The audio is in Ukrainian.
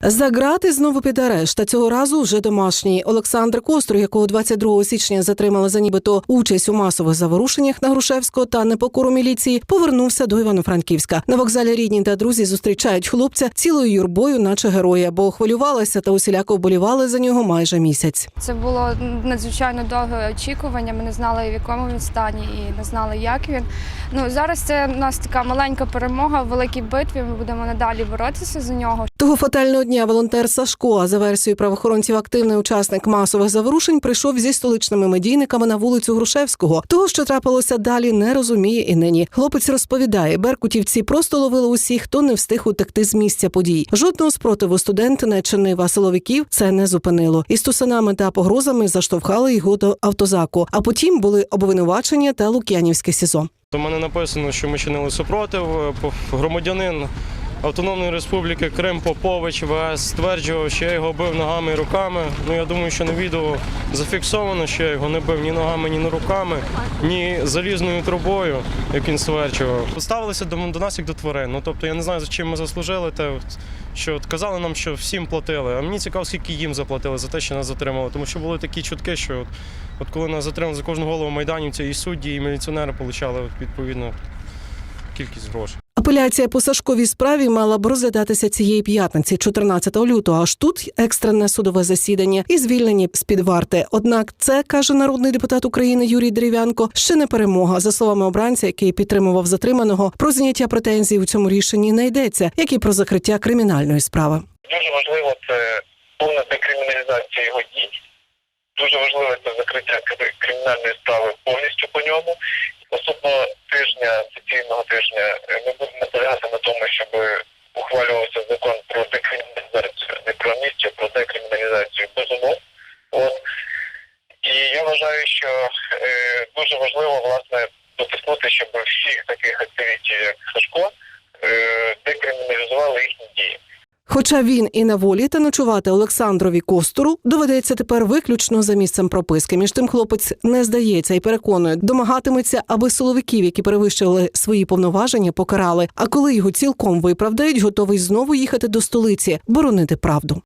За грати знову під арешт, та цього разу вже домашній. Олександр Костро, якого 22 січня затримали за нібито участь у масових заворушеннях на Грушевського та непокору міліції, повернувся до Івано-Франківська. На вокзалі рідні та друзі зустрічають хлопця цілою юрбою, наче героя, бо хвилювалися та усіляко вболівали за нього майже місяць. Це було надзвичайно довге очікування. Ми не знали, в якому він стані, і не знали, як він. Ну зараз це у нас така маленька перемога в великій битві. Ми будемо надалі боротися за нього. Того фатального дня волонтер Сашко, за версією правоохоронців, активний учасник масових заворушень, прийшов зі столичними медійниками на вулицю Грушевського. Того, що трапилося далі, не розуміє і нині. Хлопець розповідає, беркутівці просто ловили усіх, хто не встиг утекти з місця подій. Жодного спротиву студент не чинив, а силовиків це не зупинило. Із тусанами та погрозами заштовхали його до автозаку. А потім були обвинувачення та Лук'янівське СІЗО. У мене написано, що ми чинили супротив. Громадянин Автономної Республіки Крим Попович ВС стверджував, що я його бив ногами і руками. Ну я думаю, що на відео зафіксовано, що я його не бив ні ногами, ні руками, ні залізною трубою, як він стверджував. Ставилися до, до нас як до тварин. Ну тобто я не знаю, за чим ми заслужили. Те, що от казали нам, що всім платили. А мені цікаво, скільки їм заплатили за те, що нас затримали. Тому що були такі чутки, що от, от коли нас затримали за кожну голову майданівця, і судді, і міліціонери отримали відповідно кількість грошей. Апеляція по Сашковій справі мала б розглядатися цієї п'ятниці, 14 лютого. Аж тут екстрене судове засідання і звільнені з під варти. Однак, це каже народний депутат України Юрій Дерев'янко. Ще не перемога. За словами обранця, який підтримував затриманого, про зняття претензій у цьому рішенні не йдеться, як і про закриття кримінальної справи. Дуже важливо це повна декриміналізація його дій. Дуже важливо це закриття кримінальної справи повністю по ньому. Наступного тижня, сесійного тижня, е, ми будемо наполягати на тому, щоб ухвалювався закон про декриміналізацію, не про амністію, про декриміналізацію без умов. От. І я вважаю, що е, дуже важливо власне дотиснути, щоб всіх таких активістів, як Сашко, е, декриміналізували їхні дії. Хоча він і на волі, та ночувати Олександрові Костору доведеться тепер виключно за місцем прописки. Між тим хлопець не здається і переконує, домагатиметься, аби силовиків, які перевищили свої повноваження, покарали. А коли його цілком виправдають, готовий знову їхати до столиці, боронити правду.